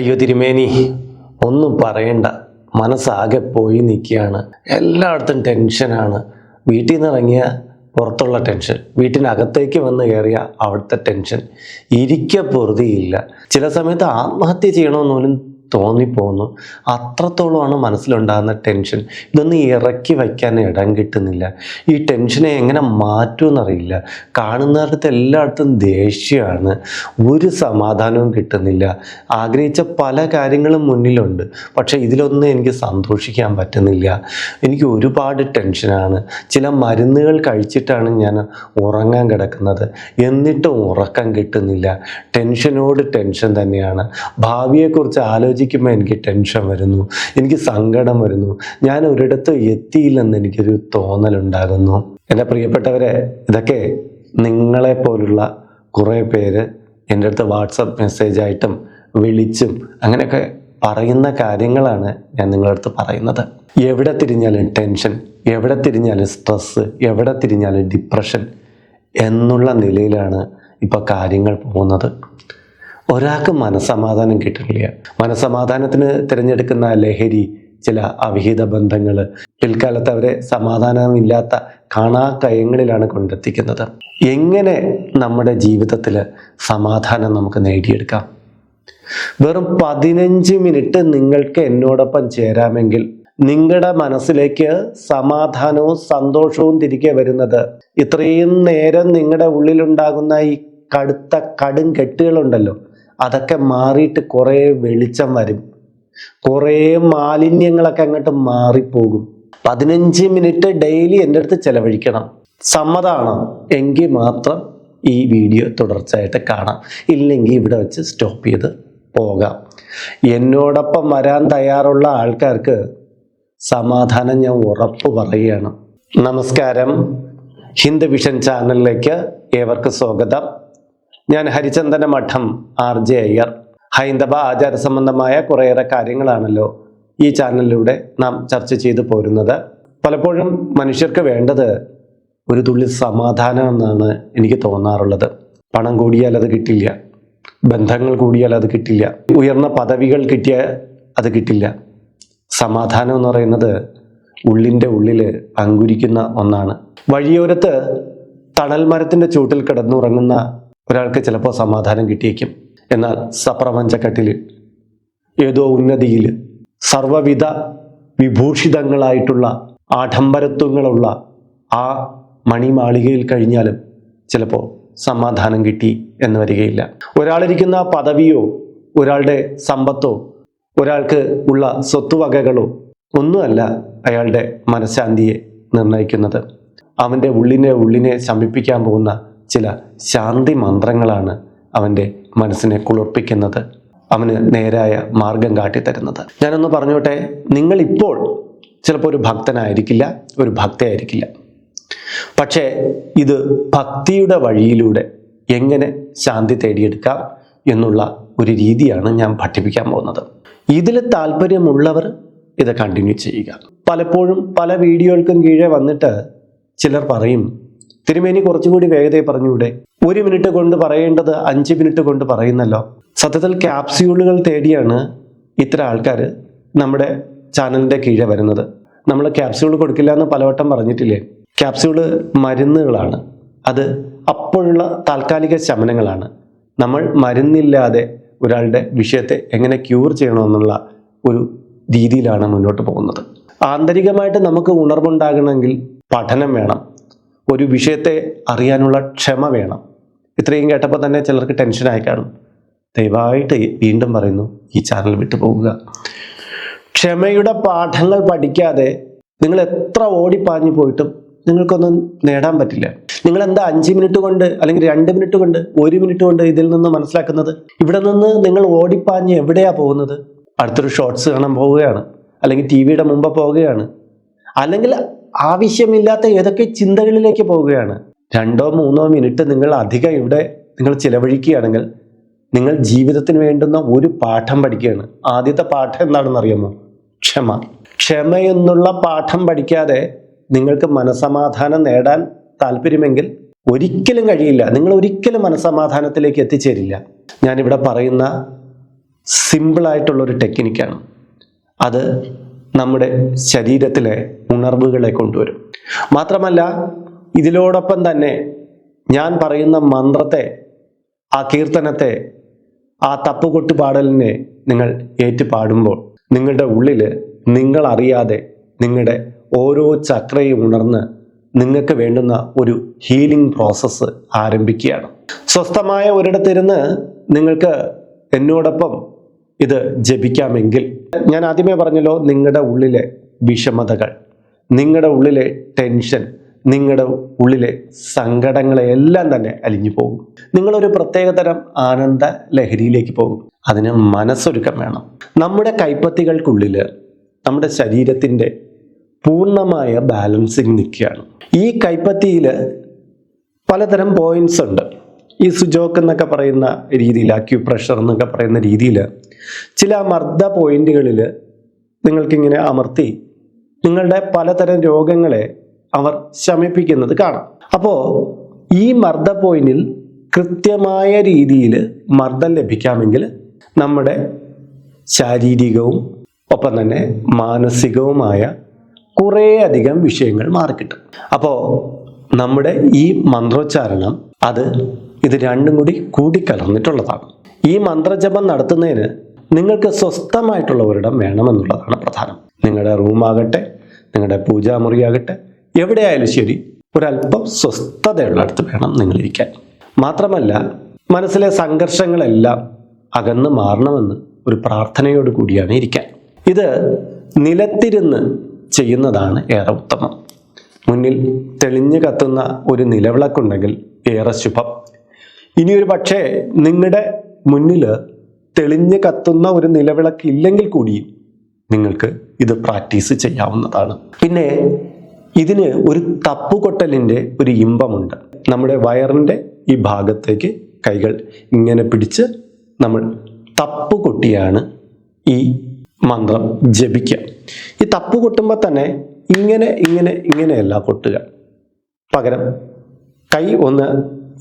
അയ്യോ തിരുമേനി ഒന്നും പറയണ്ട. മനസ്സാകെ പോയി നിൽക്കുകയാണ് എല്ലായിടത്തും ടെൻഷനാണ് വീട്ടിൽ നിന്ന് ഇറങ്ങിയ പുറത്തുള്ള ടെൻഷൻ വീട്ടിനകത്തേക്ക് വന്ന് കയറിയ അവിടുത്തെ ടെൻഷൻ ഇരിക്ക പൊറുതിയില്ല. ചില സമയത്ത് ആത്മഹത്യ ചെയ്യണമെന്ന് പോലും തോന്നിപ്പോകുന്നു. അത്രത്തോളമാണ് മനസ്സിലുണ്ടാകുന്ന ടെൻഷൻ. ഇതൊന്നും ഇറക്കി വയ്ക്കാൻ ഇടം കിട്ടുന്നില്ല. ഈ ടെൻഷനെ എങ്ങനെ മാറ്റുമെന്നറിയില്ല. കാണുന്നിടത്ത് എല്ലായിടത്തും ദേഷ്യമാണ്. ഒരു സമാധാനവും കിട്ടുന്നില്ല. ആഗ്രഹിച്ച പല കാര്യങ്ങളും മുന്നിലുണ്ട്. പക്ഷേ ഇതിലൊന്നും എനിക്ക് സന്തോഷിക്കാൻ പറ്റുന്നില്ല. എനിക്ക് ഒരുപാട് ടെൻഷനാണ്. ചില മരുന്നുകൾ കഴിച്ചിട്ടാണ് ഞാൻ ഉറങ്ങാൻ കിടക്കുന്നത്. എന്നിട്ടും ഉറക്കം കിട്ടുന്നില്ല. ടെൻഷനോട് ടെൻഷൻ തന്നെയാണ്. ഭാവിയെക്കുറിച്ച് ആലോചിക്കുമ്പോൾ എനിക്ക് ടെൻഷൻ വരുന്നു. എനിക്ക് സങ്കടം വരുന്നു. ഞാൻ ഒരിടത്തും എത്തിയില്ലെന്ന് എനിക്കൊരു തോന്നലുണ്ടാകുന്നു. എന്റെ പ്രിയപ്പെട്ടവരെ ഇതൊക്കെ നിങ്ങളെ പോലുള്ള കുറേ പേര് എന്റെ അടുത്ത് വാട്സപ്പ് മെസ്സേജായിട്ടും വിളിച്ചും അങ്ങനെയൊക്കെ പറയുന്ന കാര്യങ്ങളാണ് ഞാൻ നിങ്ങളടുത്ത് പറയുന്നത്. എവിടെ തിരിഞ്ഞാലും ടെൻഷൻ എവിടെ തിരിഞ്ഞാലും സ്ട്രെസ്സ് എവിടെ തിരിഞ്ഞാലും ഡിപ്രഷൻ എന്നുള്ള നിലയിലാണ് ഇപ്പോൾ കാര്യങ്ങൾ പോകുന്നത്. ഒരാൾക്ക് മനസമാധാനം കിട്ടുന്നില്ല. മനസമാധാനത്തിന് തിരഞ്ഞെടുക്കുന്ന ലഹരി ചില അവിഹിത ബന്ധങ്ങൾ പിൽക്കാലത്ത് അവരെ സമാധാനമില്ലാത്ത കാണാ കയങ്ങളിലാണ് കൊണ്ടെത്തിക്കുന്നത്. എങ്ങനെ നമ്മുടെ ജീവിതത്തിൽ സമാധാനം നമുക്ക് നേടിയെടുക്കാം? വെറും പതിനഞ്ച് മിനിറ്റ് നിങ്ങൾക്ക് എന്നോടൊപ്പം ചേരാമെങ്കിൽ നിങ്ങളുടെ മനസ്സിലേക്ക് സമാധാനവും സന്തോഷവും തിരികെ വരുന്നത് ഇത്രയും നേരം നിങ്ങളുടെ ഉള്ളിലുണ്ടാകുന്ന ഈ കടുത്ത കടും കെട്ടുകളുണ്ടല്ലോ. അതൊക്കെ മാറിയിട്ട് കുറേ വെളിച്ചം വരും. കുറേ മാലിന്യങ്ങളൊക്കെ അങ്ങോട്ട് മാറിപ്പോകും. പതിനഞ്ച് മിനിറ്റ് ഡെയിലി എന്റെ അടുത്ത് ചെലവഴിക്കണം. സമ്മതമാണ്? എങ്കിൽ മാത്രം ഈ വീഡിയോ തുടർച്ചയായിട്ട് കാണാം. ഇല്ലെങ്കിൽ ഇവിടെ വെച്ച് സ്റ്റോപ്പ് ചെയ്ത് പോകാം. എന്നോടൊപ്പം വരാൻ തയ്യാറുള്ള ആൾക്കാർക്ക് സമാധാനം ഞാൻ ഉറപ്പ് പറയുകയാണ്. നമസ്കാരം. ഹിന്ദു വിഷൻ ചാനലിലേക്ക് ഏവർക്കും സ്വാഗതം. ഞാൻ ഹരിചന്ദന മഠം ആർ ജെ അയ്യർ. ഹൈന്ദവ ആചാര സംബന്ധമായ കുറേയേറെ കാര്യങ്ങളാണല്ലോ ഈ ചാനലിലൂടെ നാം ചർച്ച ചെയ്തു പോരുന്നത്. പലപ്പോഴും മനുഷ്യർക്ക് വേണ്ടത് ഒരു തുള്ളി സമാധാനം എന്നാണ് എനിക്ക് തോന്നാറുള്ളത്. പണം കൂടിയാൽ അത് കിട്ടില്ല. ബന്ധങ്ങൾ കൂടിയാൽ അത് കിട്ടില്ല. ഉയർന്ന പദവികൾ കിട്ടിയാൽ അത് കിട്ടില്ല. സമാധാനം എന്ന് പറയുന്നത് ഉള്ളിന്റെ ഉള്ളിൽ അങ്കുരിക്കുന്ന ഒന്നാണ്. വഴിയോരത്ത് തണൽ മരത്തിന്റെ ചൂട്ടിൽ കിടന്നുറങ്ങുന്ന ഒരാൾക്ക് ചിലപ്പോൾ സമാധാനം കിട്ടിയേക്കും. എന്നാൽ സപ്രപഞ്ചക്കട്ടിൽ ഏതോ ഉന്നതിയിൽ സർവവിധ വിഭൂഷിതങ്ങളായിട്ടുള്ള ആഡംബരത്വങ്ങളുള്ള ആ മണിമാളികയിൽ കഴിഞ്ഞാലും ചിലപ്പോൾ സമാധാനം കിട്ടി എന്ന് വരികയില്ല. ഒരാളിരിക്കുന്ന പദവിയോ ഒരാളുടെ സമ്പത്തോ ഒരാൾക്ക് ഉള്ള സ്വത്തുവകകളോ ഒന്നുമല്ല അയാളുടെ മനഃശാന്തിയെ നിർണയിക്കുന്നത്. അവന്റെ ഉള്ളിനെ ഉള്ളിനെ ശമിപ്പിക്കാൻ പോകുന്ന ചില ശാന്തി മന്ത്രങ്ങളാണ് അവന്റെ മനസ്സിനെ കുളിർപ്പിക്കുന്നത്. അവന് നേരായ മാർഗം കാട്ടിത്തരുന്നത്. ഞാനൊന്ന് പറഞ്ഞോട്ടെ നിങ്ങളിപ്പോൾ ചിലപ്പോൾ ഒരു ഭക്തനായിരിക്കില്ല ഒരു ഭക്തയായിരിക്കില്ല. പക്ഷേ ഇത് ഭക്തിയുടെ വഴിയിലൂടെ എങ്ങനെ ശാന്തി തേടിയെടുക്കാം എന്നുള്ള ഒരു രീതിയാണ് ഞാൻ പഠിപ്പിക്കാൻ പോകുന്നത്. ഇതിൽ താല്പര്യമുള്ളവർ ഇത് കണ്ടിന്യൂ ചെയ്യുക. പലപ്പോഴും പല വീഡിയോകൾക്കും കീഴെ വന്നിട്ട് ചിലർ പറയും തിരുമേനി കുറച്ചുകൂടി വേഗതയെ പറഞ്ഞുകൂടെ ഒരു മിനിറ്റ് കൊണ്ട് പറയേണ്ടത് അഞ്ച് മിനിറ്റ് കൊണ്ട് പറയുന്നല്ലോ. സത്യത്തിൽ ക്യാപ്സ്യൂളുകൾ തേടിയാണ് ഇത്തരം ആൾക്കാർ നമ്മുടെ ചാനലിന്റെ കീഴെ വരുന്നത്. നമ്മൾ ക്യാപ്സ്യൂൾ കൊടുക്കില്ല എന്ന് പലവട്ടം പറഞ്ഞിട്ടില്ലേ? ക്യാപ്സ്യൂൾ മരുന്നുകളാണ്. അത് അപ്പോഴുള്ള താൽക്കാലിക ശമനങ്ങളാണ്. നമ്മൾ മരുന്നില്ലാതെ ഒരാളുടെ വിഷയത്തെ എങ്ങനെ ക്യൂർ ചെയ്യണമെന്നുള്ള ഒരു രീതിയിലാണ് മുന്നോട്ട് പോകുന്നത്. ആന്തരികമായിട്ട് നമുക്ക് ഉണർവുണ്ടാകണമെങ്കിൽ പഠനം വേണം. ഒരു വിഷയത്തെ അറിയാനുള്ള ക്ഷമ വേണം. ഇത്രയും കേട്ടപ്പോൾ തന്നെ ചിലർക്ക് ടെൻഷനായി കാണും ദയവായിട്ട് വീണ്ടും പറയുന്നു ഈ ചാനൽ വിട്ടു പോകുക ക്ഷമയുടെ പാഠങ്ങൾ പഠിക്കാതെ നിങ്ങൾ എത്ര ഓടിപ്പാഞ്ഞു പോയിട്ടും നിങ്ങൾക്കൊന്നും നേടാൻ പറ്റില്ല. നിങ്ങൾ എന്താ അഞ്ച് മിനിറ്റ് കൊണ്ട് അല്ലെങ്കിൽ രണ്ട് മിനിറ്റ് കൊണ്ട് ഒരു മിനിറ്റ് കൊണ്ട് ഇതിൽ നിന്ന് മനസ്സിലാക്കുന്നത്? ഇവിടെ നിന്ന് നിങ്ങൾ ഓടിപ്പാഞ്ഞ് എവിടെയാ പോകുന്നത്? അടുത്തൊരു ഷോർട്സ് കാണാൻ പോവുകയാണ്. അല്ലെങ്കിൽ ടി വിയുടെ മുമ്പ് പോവുകയാണ്. അല്ലെങ്കിൽ ആവശ്യമില്ലാത്ത ഏതൊക്കെ ചിന്തകളിലേക്ക് പോവുകയാണ്? രണ്ടോ മൂന്നോ മിനിറ്റ് നിങ്ങൾ അധികം ഇവിടെ നിങ്ങൾ ചിലവഴിക്കുകയാണെങ്കിൽ നിങ്ങൾ ജീവിതത്തിന് വേണ്ടുന്ന ഒരു പാഠം പഠിക്കുകയാണ്. ആദ്യത്തെ പാഠം എന്താണെന്ന് അറിയാമോ ക്ഷമ. ക്ഷമ എന്നുള്ള പാഠം പഠിക്കാതെ നിങ്ങൾക്ക് മനസമാധാനം നേടാൻ താല്പര്യമെങ്കിൽ ഒരിക്കലും കഴിയില്ല. നിങ്ങൾ ഒരിക്കലും മനസമാധാനത്തിലേക്ക് എത്തിച്ചേരില്ല. ഞാനിവിടെ പറയുന്ന സിമ്പിളായിട്ടുള്ളൊരു ടെക്നിക്കാണ് അത് നമ്മുടെ ശരീരത്തിലെ ഉണർവുകളെ കൊണ്ടുവരും. മാത്രമല്ല ഇതിലോടൊപ്പം തന്നെ ഞാൻ പറയുന്ന മന്ത്രത്തെ ആ കീർത്തനത്തെ ആ തപ്പുകൊട്ട് പാടലിനെ നിങ്ങൾ ഏറ്റുപാടുമ്പോൾ നിങ്ങളുടെ ഉള്ളിൽ നിങ്ങൾ അറിയാതെ നിങ്ങളുടെ ഓരോ ചക്രയും ഉണർന്ന് നിങ്ങൾക്ക് വേണ്ടുന്ന ഒരു ഹീലിംഗ് പ്രോസസ്സ് ആരംഭിക്കുകയാണ്. സ്വസ്ഥമായ ഒരിടത്തിരുന്ന് നിങ്ങൾക്ക് എന്നോടൊപ്പം ഇത് ജപിക്കാമെങ്കിൽ ഞാൻ ആദ്യമേ പറഞ്ഞല്ലോ നിങ്ങളുടെ ഉള്ളിലെ വിഷമതകൾ. നിങ്ങളുടെ ഉള്ളിലെ ടെൻഷൻ നിങ്ങളുടെ ഉള്ളിലെ സങ്കടങ്ങളെല്ലാം തന്നെ അലിഞ്ഞു പോകും. നിങ്ങളൊരു പ്രത്യേകതരം ആനന്ദ ലഹരിയിലേക്ക് പോകും. അതിന് മനസ്സൊരുക്കം വേണം. നമ്മുടെ കൈപ്പത്തികൾക്കുള്ളിൽ നമ്മുടെ ശരീരത്തിന്റെ പൂർണമായ ബാലൻസിങ് നിൽക്കുകയാണ്. ഈ കൈപ്പത്തിയിൽ പലതരം പോയിന്റ്സ് ഉണ്ട്. ഈ സുജോക്ക് എന്നൊക്കെ പറയുന്ന രീതിയിൽ അക്യുപ്രഷർ എന്നൊക്കെ പറയുന്ന രീതിയിൽ ചില മർദ്ദ പോയിന്റുകളിൽ നിങ്ങൾക്കിങ്ങനെ അമർത്തി നിങ്ങളുടെ പലതരം രോഗങ്ങളെ അവർ ശമിപ്പിക്കുന്നത് കാണാം. അപ്പോൾ ഈ മർദ്ദ പോയിന്റിൽ കൃത്യമായ രീതിയിൽ മർദ്ദം ലഭിക്കാമെങ്കിൽ നമ്മുടെ ശാരീരികവും ഒപ്പം തന്നെ മാനസികവുമായ കുറേയധികം വിഷയങ്ങൾ മാറിക്കിട്ടും അപ്പോൾ നമ്മുടെ ഈ മന്ത്രോച്ചാരണം അത് ഇത് രണ്ടും കൂടി കൂടിക്കലർന്നിട്ടുള്ളതാണ്. ഈ മന്ത്രജപം നടത്തുന്നതിന് നിങ്ങൾക്ക് സ്വസ്ഥമായിട്ടുള്ള ഒരിടം വേണമെന്നുള്ളതാണ് പ്രധാനം. നിങ്ങളുടെ റൂമാകട്ടെ നിങ്ങളുടെ പൂജാമുറിയാകട്ടെ എവിടെയായാലും ശരി ഒരല്പം സ്വസ്ഥതയുള്ളിടത്ത് വേണം നിങ്ങളിരിക്കാൻ. മാത്രമല്ല മനസ്സിലെ സംഘർഷങ്ങളെല്ലാം അകന്ന് മാറണമെന്ന് ഒരു പ്രാർത്ഥനയോട് കൂടിയാണ് ഇരിക്കാൻ. ഇത് നിലത്തിരുന്ന് ചെയ്യുന്നതാണ് ഏറെ ഉത്തമം. മുന്നിൽ തെളിഞ്ഞു കത്തുന്ന ഒരു നിലവിളക്കുണ്ടെങ്കിൽ ഏറെ ശുഭം. ഇനിയൊരു പക്ഷേ നിങ്ങളുടെ മുന്നിൽ തെളിഞ്ഞു കത്തുന്ന ഒരു നിലവിളക്ക് ഇല്ലെങ്കിൽ കൂടിയും നിങ്ങൾക്ക് ഇത് പ്രാക്ടീസ് ചെയ്യാവുന്നതാണ്. പിന്നെ ഇതിന് ഒരു തപ്പുകൊട്ടലിന്റെ ഒരു ഇമ്പമുണ്ട്. നമ്മുടെ വയറിന്റെ ഈ ഭാഗത്തേക്ക് കൈകൾ ഇങ്ങനെ പിടിച്ച് നമ്മൾ തപ്പുകൊട്ടിയാണ് ഈ മന്ത്രം ജപിക്കുക. ഈ തപ്പു കൊട്ടുമ്പോൾ തന്നെ ഇങ്ങനെ ഇങ്ങനെ ഇങ്ങനെയല്ല കൊട്ടുക. പകരം കൈ ഒന്ന്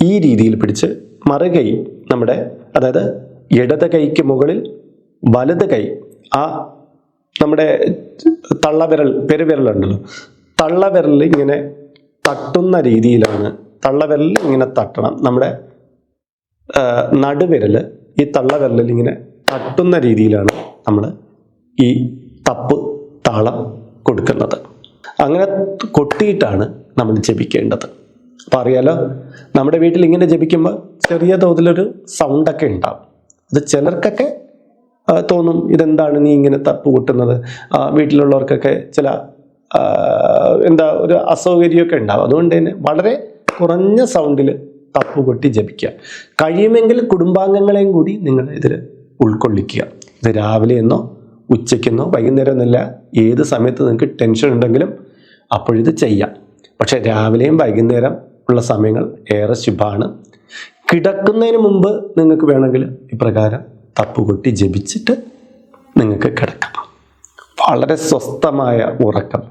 ഈ രീതിയിൽ പിടിച്ച് മറുകൈ നമ്മുടെ അതായത് ഇടത് കൈക്ക് മുകളിൽ വലത് കൈ. ആ നമ്മുടെ തള്ളവിരൽ പെരുവിരലുണ്ടല്ലോ. തള്ളവിരൽ ഇങ്ങനെ തട്ടുന്ന രീതിയിലാണ് തള്ളവിരൽ ഇങ്ങനെ തട്ടണം. നമ്മുടെ നടുവിരൽ ഈ തള്ളവിരലിൽ ഇങ്ങനെ തട്ടുന്ന രീതിയിലാണ് നമ്മൾ ഈ തപ്പ് താളം കൊടുക്കുന്നത്. അങ്ങനെ കൊട്ടിയിട്ടാണ് നമ്മൾ ജപിക്കേണ്ടത്. അപ്പം അറിയാലോ നമ്മുടെ വീട്ടിൽ ഇങ്ങനെ ജപിക്കുമ്പോൾ ചെറിയ തോതിലൊരു സൗണ്ടൊക്കെ ഉണ്ടാവും. അത് ചിലർക്കൊക്കെ തോന്നും ഇതെന്താണ് നീ ഇങ്ങനെ തപ്പ് കൂട്ടുന്നത്. വീട്ടിലുള്ളവർക്കൊക്കെ ചില എന്താ ഒരു അസൗകര്യമൊക്കെ ഉണ്ടാവും. അതുകൊണ്ട് തന്നെ വളരെ കുറഞ്ഞ സൗണ്ടിൽ തപ്പ് കൊട്ടി ജപിക്കുക. കഴിയുമെങ്കിൽ കുടുംബാംഗങ്ങളെയും കൂടി നിങ്ങൾ ഇതിൽ ഉൾക്കൊള്ളിക്കുക. ഇത് രാവിലെ എന്നോ ഉച്ചയ്ക്കെന്നോ വൈകുന്നേരം എന്നല്ല ഏത് സമയത്ത് നിങ്ങൾക്ക് ടെൻഷൻ ഉണ്ടെങ്കിലും അപ്പോഴിത് ചെയ്യാം. പക്ഷേ രാവിലെയും വൈകുന്നേരം ഉള്ള സമയങ്ങൾ ഏറെ ശുഭമാണ് കിടക്കുന്നതിന് മുമ്പ് നിങ്ങൾക്ക് വേണമെങ്കിൽ ഇപ്രകാരം തപ്പുകൊട്ടി ജപിച്ചിട്ട് നിങ്ങൾക്ക് കിടക്കാം. വളരെ സ്വസ്ഥമായ ഉറക്കം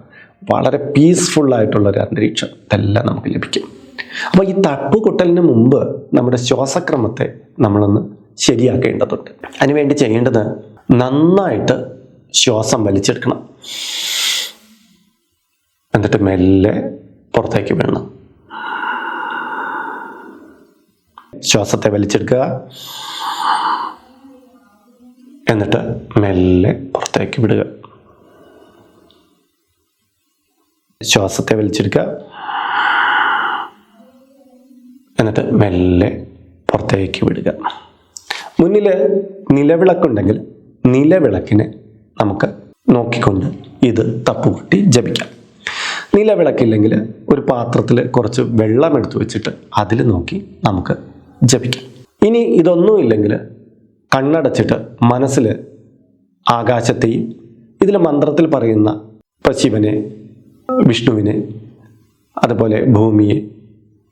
വളരെ പീസ്ഫുൾ ആയിട്ടുള്ള ഒരു അന്തരീക്ഷം ഇതെല്ലാം നമുക്ക് ലഭിക്കും. അപ്പോൾ ഈ തപ്പുകൊട്ടലിന് മുമ്പ് നമ്മുടെ ശ്വാസക്രമത്തെ നമ്മളൊന്ന് ശരിയാക്കേണ്ടതുണ്ട്. അതിനുവേണ്ടി ചെയ്യേണ്ടത് നന്നായിട്ട് ശ്വാസം വലിച്ചെടുക്കണം. എന്നിട്ട് മെല്ലെ പുറത്തേക്ക് വീഴണം ശ്വാസത്തെ വലിച്ചെടുക്കുക. എന്നിട്ട് മെല്ലെ പുറത്തേക്ക് വിടുക. ശ്വാസത്തെ വലിച്ചെടുക്കുക. എന്നിട്ട് മെല്ലെ പുറത്തേക്ക് വിടുക. മുന്നിൽ നിലവിളക്കുണ്ടെങ്കിൽ നിലവിളക്കിനെ നമുക്ക് നോക്കിക്കൊണ്ട് ഇത് തപ്പുകൂട്ടി ജപിക്കാം. നിലവിളക്കില്ലെങ്കിൽ ഒരു പാത്രത്തിൽ കുറച്ച് വെള്ളം എടുത്തു വെച്ചിട്ട് അതിൽ നോക്കി നമുക്ക് ജപിക്കാം. ഇനി ഇതൊന്നുമില്ലെങ്കിൽ കണ്ണടച്ചിട്ട് മനസ്സിൽ ആകാശത്തെയും ഇതിൽ മന്ത്രത്തിൽ പറയുന്ന ഇപ്പം ശിവനെ വിഷ്ണുവിനെ അതുപോലെ ഭൂമിയെ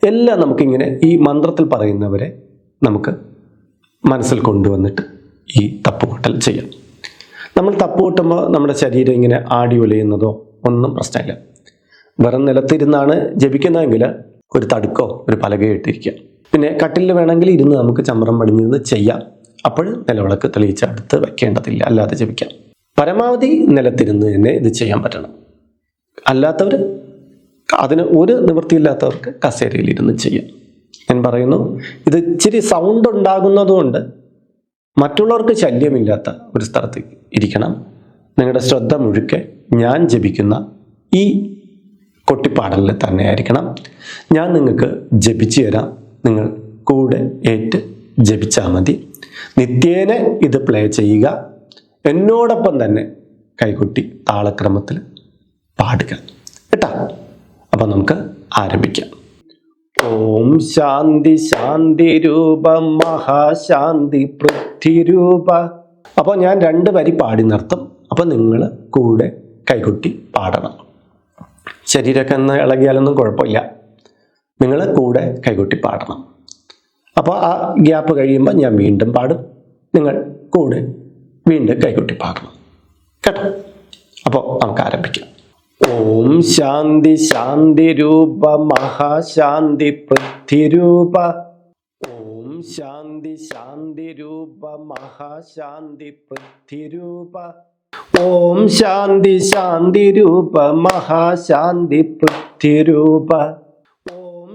എല്ലാം നമുക്കിങ്ങനെ ഈ മന്ത്രത്തിൽ പറയുന്നവരെ നമുക്ക് മനസ്സിൽ കൊണ്ടുവന്നിട്ട് ഈ തപ്പുകൂട്ടൽ ചെയ്യാം. നമ്മൾ തപ്പുകൂട്ടുമ്പോൾ നമ്മുടെ ശരീരം ഇങ്ങനെ ആടി ഒലയുന്നതോ ഒന്നും പ്രശ്നമില്ല. വെറും നിലത്തിരുന്നാണ് ജപിക്കുന്നതെങ്കിൽ ഒരു തടുക്കോ ഒരു പലകയോ ഇട്ടിരിക്കുക. പിന്നെ കട്ടിലിൽ വേണമെങ്കിൽ ഇരുന്ന് നമുക്ക് ചമ്രം പടിഞ്ഞിരുന്ന് ചെയ്യാം. അപ്പോൾ നിലവിളക്ക് തെളിയിച്ച് അടുത്ത് വെക്കേണ്ടതില്ല. അല്ലാതെ ജപിക്കാം. പരമാവധി നിലത്തിരുന്ന് തന്നെ ഇത് ചെയ്യാൻ പറ്റണം. അല്ലാത്തവർ അതിന് ഒരു നിവൃത്തിയില്ലാത്തവർക്ക് കസേരയിൽ ഇരുന്ന് ചെയ്യാം. ഞാൻ പറയുന്നു ഇത് ഇച്ചിരി സൗണ്ട് ഉണ്ടാകുന്നതുകൊണ്ട് മറ്റുള്ളവർക്ക് ശല്യമില്ലാത്ത ഒരു സ്ഥലത്ത് ഇരിക്കണം. നിങ്ങളുടെ ശ്രദ്ധ മുഴുക്കെ ഞാൻ ജപിക്കുന്ന ഈ കൊട്ടിപ്പാടലിൽ തന്നെയായിരിക്കണം ഞാൻ നിങ്ങൾക്ക് ജപിച്ചു തരാം. നിങ്ങൾ കൂടെ ഏറ്റ് ജപിച്ചാൽ മതി. നിത്യേന ഇത് പ്ലേ ചെയ്യുക. എന്നോടൊപ്പം തന്നെ കൈകൊട്ടി താളക്രമത്തിൽ പാടുക. കേട്ടാ? അപ്പം നമുക്ക് ആരംഭിക്കാം. ഓം ശാന്തി ശാന്തി രൂപ മഹാശാന്തി പൃഥ്വിരൂപ അപ്പോൾ ഞാൻ രണ്ട് വരി പാടി നിർത്തും. അപ്പോൾ നിങ്ങൾ കൂടെ കൈകൊട്ടി പാടണം. ശരീരമൊക്കെ ഒന്ന് ഇളകിയാലൊന്നും കുഴപ്പമില്ല. നിങ്ങൾ കൂടെ കൈകൊട്ടി പാടണം. അപ്പോൾ ആ ഗ്യാപ്പ് കഴിയുമ്പോൾ ഞാൻ വീണ്ടും പാടും. നിങ്ങൾ കൂടെ വീണ്ടും കൈകൊട്ടി പാടണം. കേട്ടോ? അപ്പോൾ നമുക്ക് ആരംഭിക്കാം. ഓം ശാന്തി ശാന്തി രൂപ മഹാശാന്തി പൃഥ്വിരൂപ ഓം ശാന്തി ശാന്തി രൂപ മഹാശാന്തി പൃഥ്വിരൂപ ഓം ശാന്തി ശാന്തി രൂപ മഹാശാന്തി പൃഥ്വിരൂപ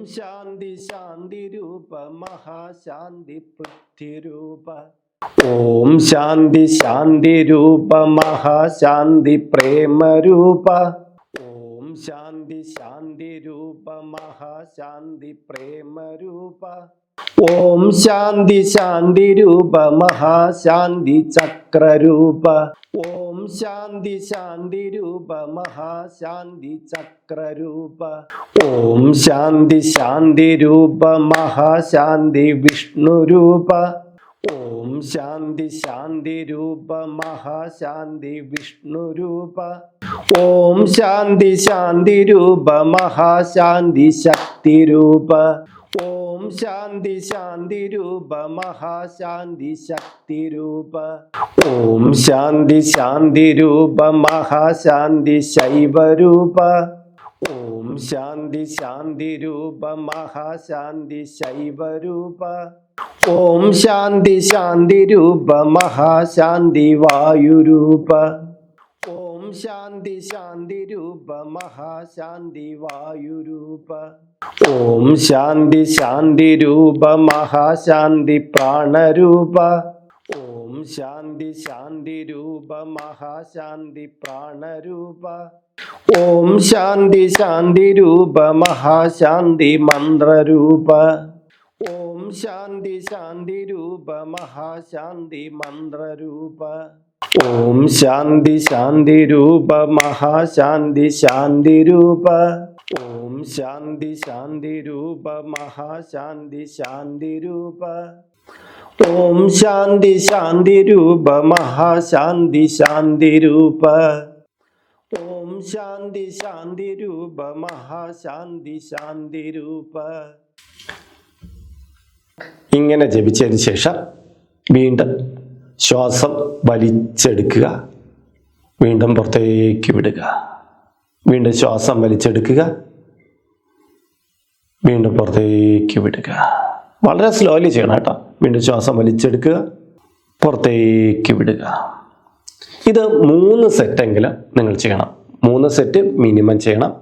ശാന്തി ശാന്തി രൂപ മഹാശാന്തി പൃഥ്വിരൂപ ഓം ശാന്തി ശാന്തി രൂപ മഹാശാന്തി പ്രേമരൂപ ഓം ശാന്തി ശാന്തി രൂപ മഹാശാന്തി പ്രേമരൂപ ഓം ശാന്തി ശാന്തി രൂപ മഹാശാന്തി ചക്രരൂപ. ഓം ശാന്തി ശാന്തി രൂപ മഹാശാന്തി ചക്രരൂപ. ഓം ശാന്തി ശാന്തി രൂപ മഹാശാന്തി വിഷ്ണുരൂപ ഓം ശാന്തി ശാന്തി രൂപ മഹാശാന്തി വിഷ്ണുരൂപ ഓം ശാന്തി ശാന്തി രൂപ മഹാശാന്തി ശക്തിരൂപ ഓം ശാന്തി ശാന്തി രൂപ മഹാശാന്തി ശക്തിരൂപ. ഓം ശാന്തി ശാന്തി രൂപ മഹാശാന്തി ശൈവരൂപ. ഓം ശാന്തി ശാന്തി രൂപ മഹാശാന്തി ശൈവരൂപ. ഓം ശാന്തി ശാന്തി രൂപ മഹാശാന്തി വായുരൂപ. ശാന്തി ശാന്തി രൂപ മഹാശാന്തി വായുരൂപ. ഓം ശാന്തി ശാന്തി രൂപ മഹാശാന്തി പ്രാണരൂപ. ഓം ശാന്തി ശാന്തി രൂപ മഹാശാന്തി പ്രാണരൂപ. ഓം ശാന്തി ശാന്തി രൂപ മഹാശാന്തി മന്ത്രരൂപ. ഓം ശാന്തി ശാന്തി രൂപ മഹാശാന്തി മന്ത്രരൂപ. ഓം ശാന്തി ശാന്തി രൂപ മഹാശാന്തി ശാന്തി രൂപ. ഓം ശാന്തി ശാന്തി രൂപ മഹാശാന്തി ശാന്തി രൂപ. ഓം ശാന്തി ശാന്തി രൂപ മഹാശാന്തി ശാന്തി രൂപ. ഓം ശാന്തി ശാന്തി രൂപ മഹാശാന്തി ശാന്തി രൂപ. ഇങ്ങനെ ജപിച്ചതിന് ശേഷം വീണ്ടും ശ്വാസം വലിച്ചെടുക്കുക. വീണ്ടും പുറത്തേക്ക് വിടുക. വീണ്ടും ശ്വാസം വലിച്ചെടുക്കുക. വീണ്ടും പുറത്തേക്ക് വിടുക. വളരെ സ്ലോലി ചെയ്യണം കേട്ടോ. വീണ്ടും ശ്വാസം വലിച്ചെടുക്കുക. പുറത്തേക്ക് വിടുക. ഇത് മൂന്ന് സെറ്റെങ്കിലും നിങ്ങൾ ചെയ്യണം. മൂന്ന് സെറ്റ് മിനിമം ചെയ്യണം.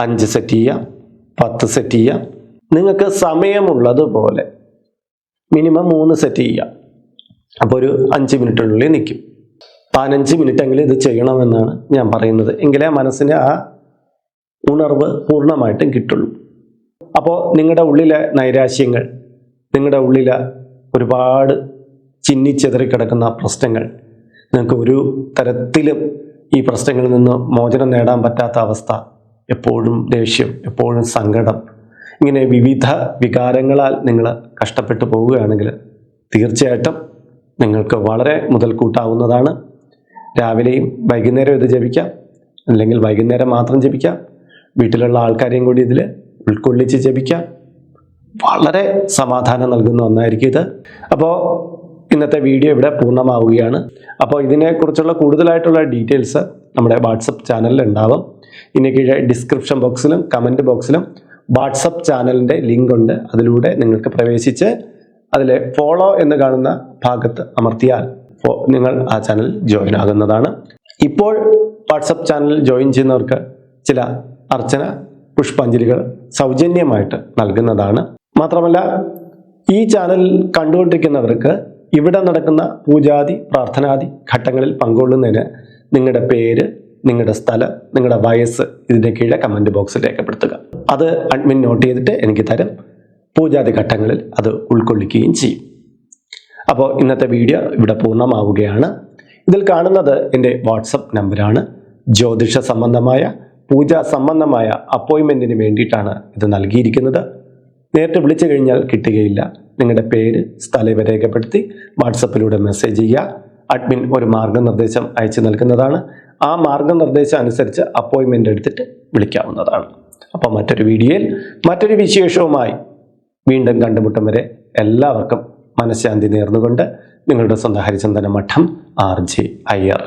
അഞ്ച് സെറ്റ് ചെയ്യാം. പത്ത് സെറ്റ് ചെയ്യാം. നിങ്ങൾക്ക് സമയമുള്ളതുപോലെ മിനിമം മൂന്ന് സെറ്റ് ചെയ്യാം. അപ്പോൾ ഒരു അഞ്ച് മിനിറ്റിനുള്ളിൽ നിൽക്കും പതിനഞ്ച് മിനിറ്റെങ്കിലും ഇത് ചെയ്യണമെന്നാണ് ഞാൻ പറയുന്നത്. എങ്കിലേ മനസ്സിന് ആ ഉണർവ് പൂർണമായിട്ടും കിട്ടുള്ളൂ. അപ്പോൾ നിങ്ങളുടെ ഉള്ളിലെ നൈരാശ്യങ്ങൾ നിങ്ങളുടെ ഉള്ളിലെ ഒരുപാട് ചിന്നിച്ചെതറി കിടക്കുന്ന പ്രശ്നങ്ങൾ നിങ്ങൾക്ക് ഒരു തരത്തിലും ഈ പ്രശ്നങ്ങളിൽ നിന്ന് മോചനം നേടാൻ പറ്റാത്ത അവസ്ഥ എപ്പോഴും ദേഷ്യം എപ്പോഴും സങ്കടം ഇങ്ങനെ വിവിധ വികാരങ്ങളാൽ നിങ്ങൾ കഷ്ടപ്പെട്ടു പോവുകയാണെങ്കിൽ തീർച്ചയായിട്ടും നിങ്ങൾക്ക് വളരെ മുതൽക്കൂട്ടാവുന്നതാണ്. രാവിലെയും വൈകുന്നേരം ഇത് ജപിക്കാം. അല്ലെങ്കിൽ വൈകുന്നേരം മാത്രം ജപിക്കാം. വീട്ടിലുള്ള ആൾക്കാരെയും കൂടി ഇതിൽ ഉൾക്കൊള്ളിച്ച് ജപിക്കാം. വളരെ സമാധാനം നൽകുന്ന ഒന്നായിരിക്കും ഇത്. അപ്പോൾ ഇന്നത്തെ വീഡിയോ ഇവിടെ പൂർണമാവുകയാണ്. അപ്പോൾ ഇതിനെക്കുറിച്ചുള്ള കൂടുതലായിട്ടുള്ള ഡീറ്റെയിൽസ് നമ്മുടെ വാട്സപ്പ് ചാനലിൽ ഉണ്ടാവും ഇനി കീഴെ ഡിസ്ക്രിപ്ഷൻ ബോക്സിലും കമന്റ് ബോക്സിലും വാട്സപ്പ് ചാനലിന്റെ ലിങ്ക് ഉണ്ട് അതിലൂടെ നിങ്ങൾക്ക് പ്രവേശിച്ച് അതിലെ ഫോളോ എന്ന് കാണുന്ന ഭാഗത്ത് അമർത്തിയാൽ നിങ്ങൾ ആ ചാനൽ ജോയിൻ ആകുന്നതാണ്. ഇപ്പോൾ വാട്സപ്പ് ചാനൽ ജോയിൻ ചെയ്യുന്നവർക്ക് ചില അർച്ചന പുഷ്പാഞ്ജലികൾ സൗജന്യമായിട്ട് നൽകുന്നതാണ്. മാത്രമല്ല ഈ ചാനൽ കണ്ടുകൊണ്ടിരിക്കുന്നവർക്ക് ഇവിടെ നടക്കുന്ന പൂജാതി പ്രാർത്ഥനാദി ഘട്ടങ്ങളിൽ പങ്കുകൊള്ളുന്നതിന് നിങ്ങളുടെ പേര് നിങ്ങളുടെ സ്ഥലം നിങ്ങളുടെ വയസ്സ് ഇതിന്റെ കീഴെ കമന്റ് ബോക്സിൽ രേഖപ്പെടുത്തുക. അത് അഡ്മിൻ നോട്ട് ചെയ്തിട്ട് എനിക്ക് തരും. പൂജാതി ഘട്ടങ്ങളിൽ അത് ഉൾക്കൊള്ളിക്കുകയും ചെയ്യും. അപ്പോൾ ഇന്നത്തെ വീഡിയോ ഇവിടെ പൂർണമാവുകയാണ്. ഇതിൽ കാണുന്നത് എന്റെ വാട്സപ്പ് നമ്പറാണ്. ജ്യോതിഷ സംബന്ധമായ പൂജ സംബന്ധമായ അപ്പോയിൻമെന്റിന് വേണ്ടിയിട്ടാണ് ഇത് നൽകിയിരിക്കുന്നത്. നേരിട്ട് വിളിച്ചു കഴിഞ്ഞാൽ കിട്ടുകയില്ല. നിങ്ങളുടെ പേര് സ്ഥലം രേഖപ്പെടുത്തി വാട്സപ്പിലൂടെ മെസ്സേജ് ചെയ്യുക. അഡ്മിൻ ഒരു മാർഗനിർദ്ദേശം അയച്ചു നൽകുന്നതാണ്. ആ മാർഗനിർദ്ദേശം അനുസരിച്ച് അപ്പോയിൻമെന്റ് എടുത്തിട്ട് വിളിക്കാവുന്നതാണ്. അപ്പോൾ മറ്റൊരു വീഡിയോയിൽ മറ്റൊരു വിശേഷവുമായി വീണ്ടും കണ്ടുമുട്ടും വരെ എല്ലാവർക്കും മനഃശാന്തി നേർന്നുകൊണ്ട് നിങ്ങളുടെ സ്വന്തം ഹരിചന്ദന മഠം ആർ ജെ അയ്യർ.